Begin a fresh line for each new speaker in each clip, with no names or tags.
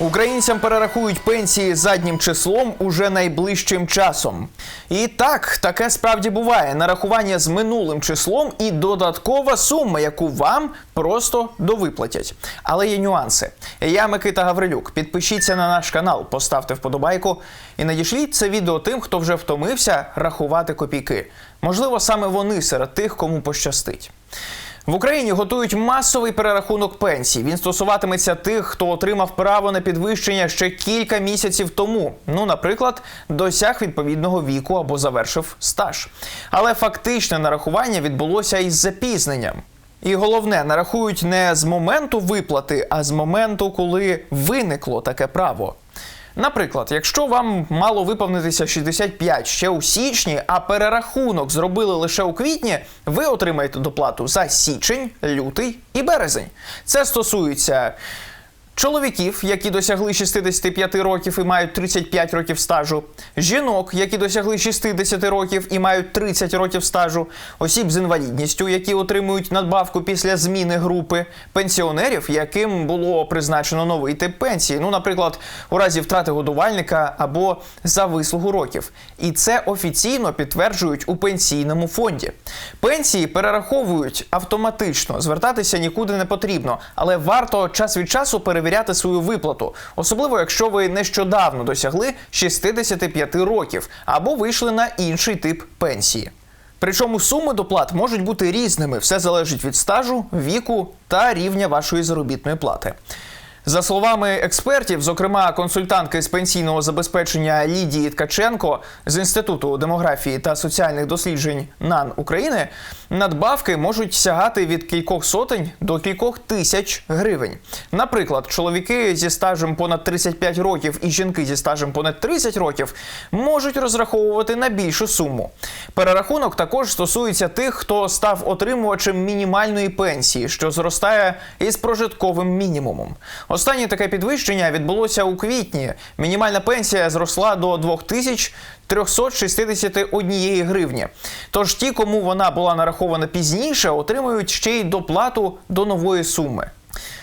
Українцям перерахують пенсії заднім числом уже найближчим часом. І так, таке справді буває. Нарахування з минулим числом і додаткова сума, яку вам просто довиплатять. Але є нюанси. Я Микита Гаврилюк. Підпишіться на наш канал, поставте вподобайку і надішліть це відео тим, хто вже втомився рахувати копійки. Можливо, саме вони серед тих, кому пощастить. В Україні готують масовий перерахунок пенсій. Він стосуватиметься тих, хто отримав право на підвищення ще кілька місяців тому. Ну, наприклад, досяг відповідного віку або завершив стаж. Але фактичне нарахування відбулося із запізненням. І головне, нарахують не з моменту виплати, а з моменту, коли виникло таке право. Наприклад, якщо вам мало виповнитися 65 ще у січні, а перерахунок зробили лише у квітні, ви отримаєте доплату за січень, лютий і березень. Це стосується чоловіків, які досягли 65 років і мають 35 років стажу, жінок, які досягли 60 років і мають 30 років стажу, осіб з інвалідністю, які отримують надбавку після зміни групи, пенсіонерів, яким було призначено новий тип пенсії, ну, наприклад, у разі втрати годувальника або за вислугу років. І це офіційно підтверджують у пенсійному фонді. Пенсії перераховують автоматично, звертатися нікуди не потрібно, але варто час від часу перевіряти свою виплату, особливо якщо ви нещодавно досягли 65 років або вийшли на інший тип пенсії. Причому суми доплат можуть бути різними, все залежить від стажу, віку та рівня вашої заробітної плати. За словами експертів, зокрема консультантки з пенсійного забезпечення Лідії Ткаченко з інституту демографії та соціальних досліджень НАН України, надбавки можуть сягати від кількох сотень до кількох тисяч гривень. Наприклад, чоловіки зі стажем понад 35 років і жінки зі стажем понад 30 років можуть розраховувати на більшу суму. Перерахунок також стосується тих, хто став отримувачем мінімальної пенсії, що зростає із прожитковим мінімумом. Останнє таке підвищення відбулося у квітні. Мінімальна пенсія зросла до 2361 гривні. Тож ті, кому вона була нарахована пізніше, отримують ще й доплату до нової суми.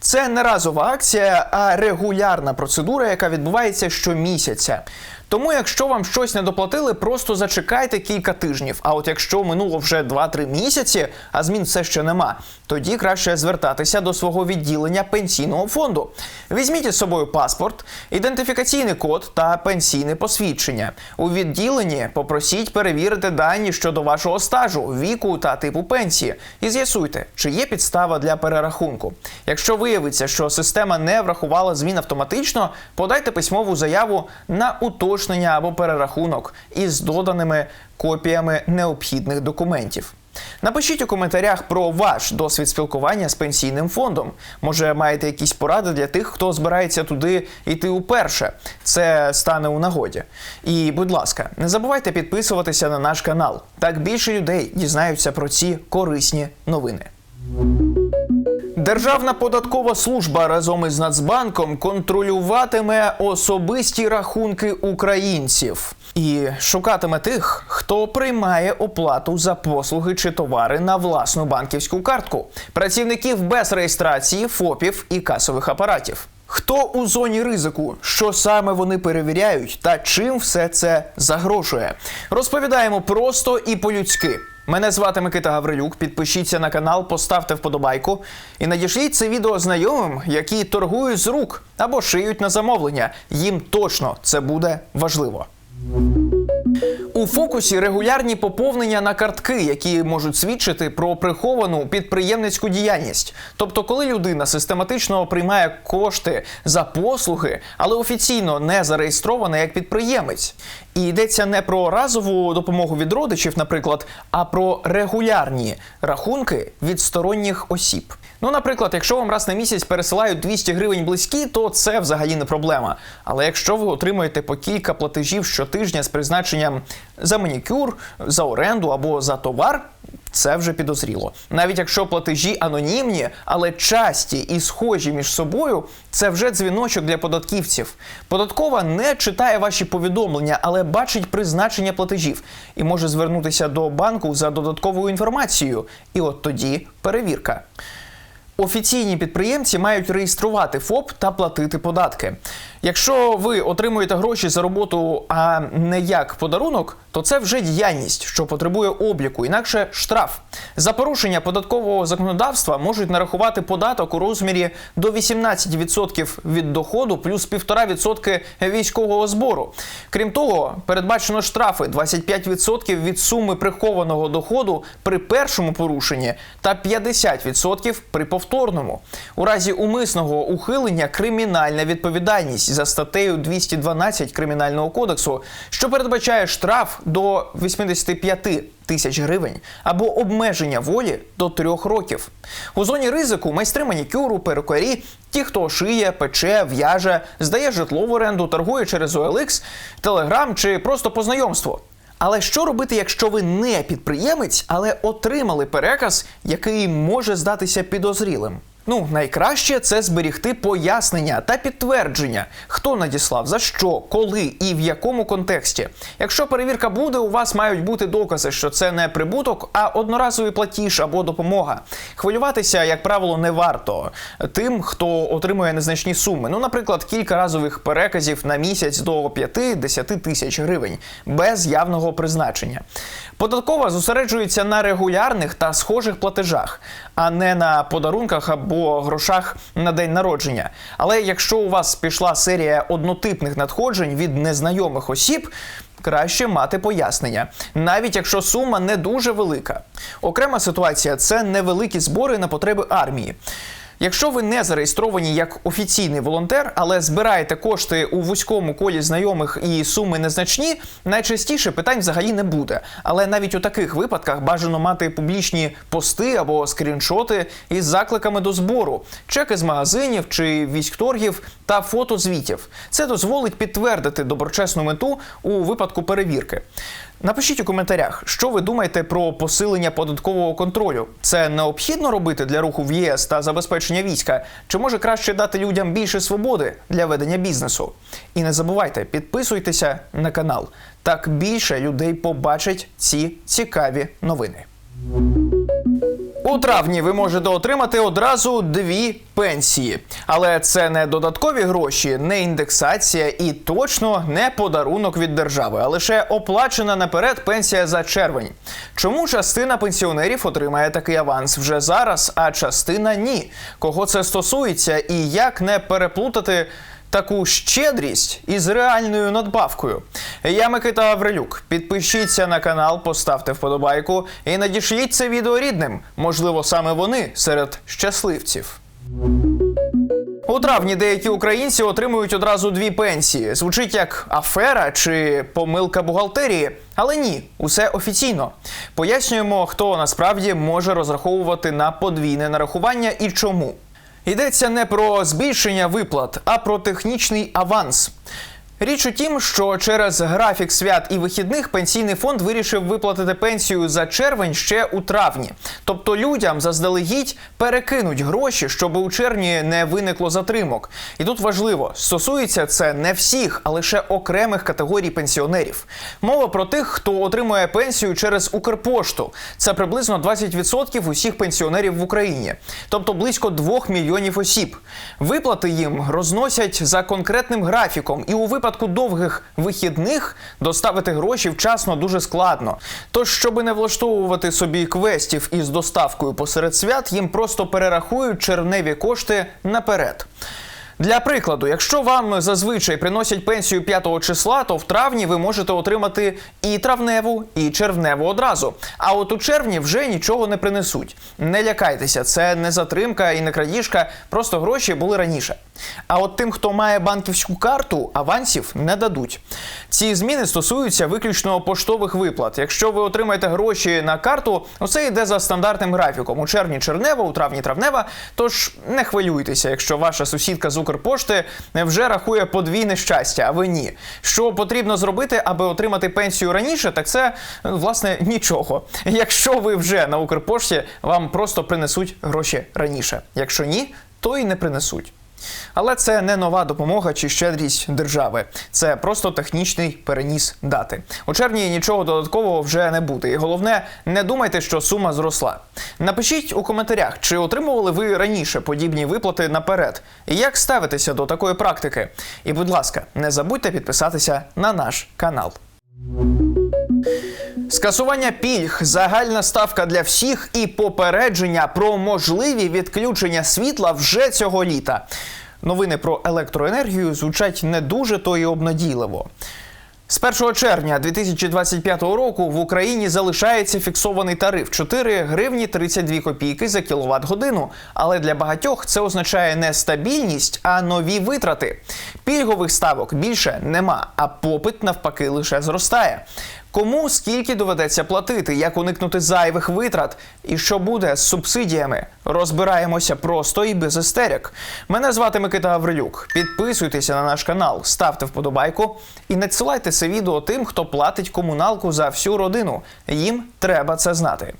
Це не разова акція, а регулярна процедура, яка відбувається щомісяця. Тому, якщо вам щось не доплатили, просто зачекайте кілька тижнів. А от якщо минуло вже 2-3 місяці, а змін все ще нема, тоді краще звертатися до свого відділення пенсійного фонду. Візьміть із собою паспорт, ідентифікаційний код та пенсійне посвідчення. У відділенні попросіть перевірити дані щодо вашого стажу, віку та типу пенсії, і з'ясуйте, чи є підстава для перерахунку. Якщо виявиться, що система не врахувала змін автоматично, подайте письмову заяву на уточнення або перерахунок із доданими копіями необхідних документів. Напишіть у коментарях про ваш досвід спілкування з пенсійним фондом. Може, маєте якісь поради для тих, хто збирається туди йти уперше. Це стане у нагоді. І, будь ласка, не забувайте підписуватися на наш канал. Так більше людей дізнаються про ці корисні новини. Державна податкова служба разом із Нацбанком контролюватиме особисті рахунки українців і шукатиме тих, хто приймає оплату за послуги чи товари на власну банківську картку, працівників без реєстрації, ФОПів і касових апаратів. Хто у зоні ризику, що саме вони перевіряють та чим все це загрожує? Розповідаємо просто і по-людськи. Мене звати Микита Гаврилюк. Підпишіться на канал, поставте вподобайку і надішліть це відео знайомим, які торгують з рук або шиють на замовлення. Їм точно це буде важливо. У фокусі регулярні поповнення на картки, які можуть свідчити про приховану підприємницьку діяльність. Тобто, коли людина систематично приймає кошти за послуги, але офіційно не зареєстрована як підприємець. І йдеться не про разову допомогу від родичів, наприклад, а про регулярні рахунки від сторонніх осіб. Ну, наприклад, якщо вам раз на місяць пересилають 200 гривень близькі, то це взагалі не проблема. Але якщо ви отримуєте по кілька платежів щотижня з призначенням за манікюр, за оренду або за товар. Це вже підозріло. Навіть якщо платежі анонімні, але часті і схожі між собою, це вже дзвіночок для податківців. Податкова не читає ваші повідомлення, але бачить призначення платежів і може звернутися до банку за додатковою інформацією. І от тоді перевірка. Офіційні підприємці мають реєструвати ФОП та платити податки. Якщо ви отримуєте гроші за роботу, а не як подарунок, то це вже діяльність, що потребує обліку, інакше штраф. За порушення податкового законодавства можуть нарахувати податок у розмірі до 18% від доходу плюс 1,5% військового збору. Крім того, передбачено штрафи 25% від суми прихованого доходу при першому порушенні та 50% при повторному. У разі умисного ухилення кримінальна відповідальність за статтею 212 Кримінального кодексу, що передбачає штраф до 85 тисяч гривень або обмеження волі до трьох років. У зоні ризику майстри манікюру, перукарі, ті, хто шиє, пече, в'яже, здає житло в оренду, торгує через OLX, Telegram чи просто по знайомству. Але що робити, якщо ви не підприємець, але отримали переказ, який може здатися підозрілим? Ну, найкраще це зберігти пояснення та підтвердження, хто надіслав, за що, коли і в якому контексті. Якщо перевірка буде, у вас мають бути докази, що це не прибуток, а одноразовий платіж або допомога. Хвилюватися, як правило, не варто тим, хто отримує незначні суми. Ну, наприклад, кілька разових переказів на місяць до 5-10 тисяч гривень без явного призначення. Податкова зосереджується на регулярних та схожих платежах, а не на подарунках або грошах на день народження. Але якщо у вас пішла серія однотипних надходжень від незнайомих осіб. Краще мати пояснення, навіть якщо сума не дуже велика. Окрема ситуація це невеликі збори на потреби армії. Якщо ви не зареєстровані як офіційний волонтер, але збираєте кошти у вузькому колі знайомих і суми незначні, найчастіше питань взагалі не буде. Але навіть у таких випадках бажано мати публічні пости або скріншоти із закликами до збору, чеки з магазинів чи військторгів та фото звітів. Це дозволить підтвердити доброчесну мету у випадку перевірки. Напишіть у коментарях, що ви думаєте про посилення податкового контролю. Це необхідно робити для руху в ЄС та забезпечення війська? Чи може краще дати людям більше свободи для ведення бізнесу? І не забувайте, підписуйтеся на канал. Так більше людей побачать ці цікаві новини. У травні ви можете отримати одразу дві пенсії, але це не додаткові гроші, не індексація і точно не подарунок від держави, а лише оплачена наперед пенсія за червень. Чому частина пенсіонерів отримає такий аванс вже зараз, а частина ні? Кого це стосується і як не переплутати? Таку щедрість із реальною надбавкою. Я Микита Аврилюк. Підпишіться на канал, поставте вподобайку і надішліть це відео рідним. Можливо, саме вони серед щасливців. У травні деякі українці отримують одразу дві пенсії. Звучить як афера чи помилка бухгалтерії. Але ні, усе офіційно. Пояснюємо, хто насправді може розраховувати на подвійне нарахування і чому. Йдеться не про збільшення виплат, а про технічний аванс. Річ у тім, що через графік свят і вихідних пенсійний фонд вирішив виплатити пенсію за червень ще у травні. Тобто людям заздалегідь перекинуть гроші, щоб у червні не виникло затримок. І тут важливо, стосується це не всіх, а лише окремих категорій пенсіонерів. Мова про тих, хто отримує пенсію через Укрпошту. Це приблизно 20% усіх пенсіонерів в Україні, тобто близько 2 мільйонів осіб. Виплати їм розносять за конкретним графіком, і у випадку довгих вихідних доставити гроші вчасно дуже складно. Тож, щоб не влаштовувати собі квестів із доставкою посеред свят, їм просто перерахують червневі кошти наперед. Для прикладу, якщо вам зазвичай приносять пенсію 5 числа, то в травні ви можете отримати і травневу, і червневу одразу. А от у червні вже нічого не принесуть. Не лякайтеся, це не затримка і не крадіжка, просто гроші були раніше. А от тим, хто має банківську карту, авансів не дадуть. Ці зміни стосуються виключно поштових виплат. Якщо ви отримаєте гроші на карту, усе йде за стандартним графіком. У червні чернева, у травні травнева. Тож не хвилюйтеся, якщо ваша сусідка з Укрпошти вже рахує подвійне щастя, а ви ні. Що потрібно зробити, аби отримати пенсію раніше, так це власне нічого. Якщо ви вже на Укрпошті, вам просто принесуть гроші раніше. Якщо ні, то й не принесуть. Але це не нова допомога чи щедрість держави. Це просто технічний переніс дати. У червні нічого додаткового вже не буде. І головне, не думайте, що сума зросла. Напишіть у коментарях, чи отримували ви раніше подібні виплати наперед, і як ставитеся до такої практики. І, будь ласка, не забудьте підписатися на наш канал. Скасування пільг, загальна ставка для всіх і попередження про можливі відключення світла вже цього літа. Новини про електроенергію звучать не дуже то й обнадійливо. З 1 червня 2025 року в Україні залишається фіксований тариф 4 гривні 32 копійки за кіловат годину. Але для багатьох це означає не стабільність, а нові витрати. Пільгових ставок більше нема, а попит навпаки лише зростає. Кому скільки доведеться платити, як уникнути зайвих витрат, і що буде з субсидіями? Розбираємося просто і без істерик. Мене звати Микита Гаврилюк. Підписуйтеся на наш канал, ставте вподобайку і надсилайте це відео тим, хто платить комуналку за всю родину. Їм треба це знати.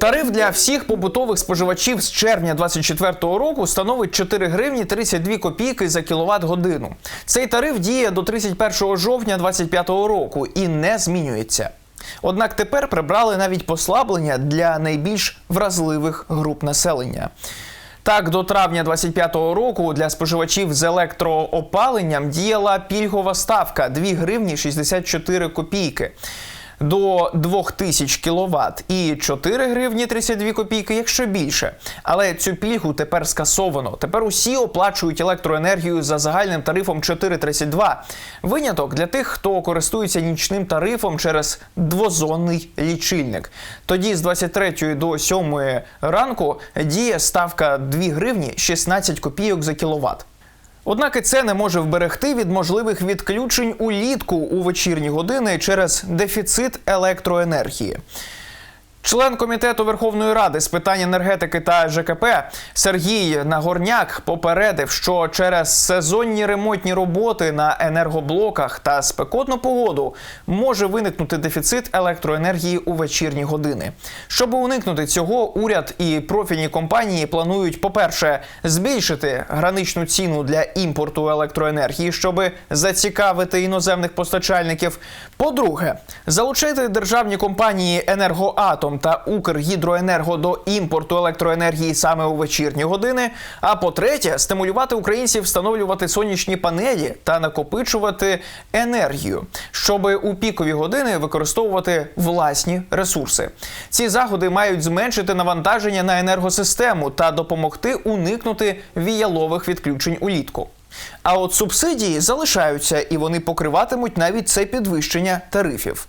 Тариф для всіх побутових споживачів з червня 2024 року становить 4 гривні 32 копійки за кіловат годину. Цей тариф діє до 31 жовтня 2025 року і не змінюється. Однак тепер прибрали навіть послаблення для найбільш вразливих груп населення. Так, до травня 25-го року для споживачів з електроопаленням діяла пільгова ставка 2 гривні 64 копійки до 2000 кВт і 4 гривні 32 копійки, якщо більше. Але цю пільгу тепер скасовано. Тепер усі оплачують електроенергію за загальним тарифом 4,32. Виняток для тих, хто користується нічним тарифом через двозонний лічильник. Тоді з 23 до 7 ранку діє ставка 2 гривні 16 копійок за кіловат. Однак і це не може вберегти від можливих відключень улітку у вечірні години через дефіцит електроенергії. Член комітету Верховної Ради з питань енергетики та ЖКП Сергій Нагорняк попередив, що через сезонні ремонтні роботи на енергоблоках та спекотну погоду може виникнути дефіцит електроенергії у вечірні години. Щоб уникнути цього, уряд і профільні компанії планують, по-перше, збільшити граничну ціну для імпорту електроенергії, щоб зацікавити іноземних постачальників. По-друге, залучити державні компанії енергоатом та Укргідроенерго до імпорту електроенергії саме у вечірні години. А по-третє, стимулювати українців встановлювати сонячні панелі та накопичувати енергію, щоб у пікові години використовувати власні ресурси. Ці заходи мають зменшити навантаження на енергосистему та допомогти уникнути віялових відключень улітку. А от субсидії залишаються і вони покриватимуть навіть це підвищення тарифів.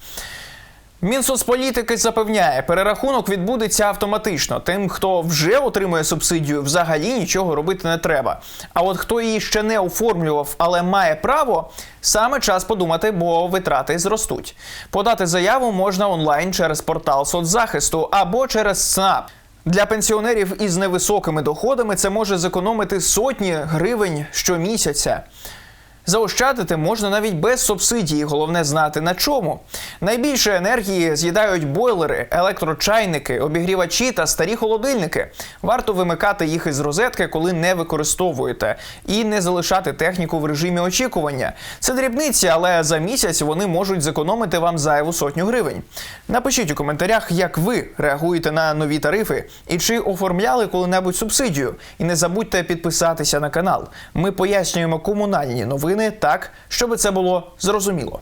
Мінсоцполітики запевняє, перерахунок відбудеться автоматично. Тим, хто вже отримує субсидію, взагалі нічого робити не треба. А от хто її ще не оформлював, але має право, саме час подумати, бо витрати зростуть. Подати заяву можна онлайн через портал соцзахисту або через СНАП. Для пенсіонерів із невисокими доходами це може зекономити сотні гривень щомісяця. Заощадити можна навіть без субсидії, головне знати на чому. Найбільше енергії з'їдають бойлери, електрочайники, обігрівачі та старі холодильники. Варто вимикати їх із розетки, коли не використовуєте, і не залишати техніку в режимі очікування. Це дрібниці, але за місяць вони можуть зекономити вам зайву сотню гривень. Напишіть у коментарях, як ви реагуєте на нові тарифи і чи оформляли коли-небудь субсидію. І не забудьте підписатися на канал. Ми пояснюємо комунальні новини так, щоб це було зрозуміло.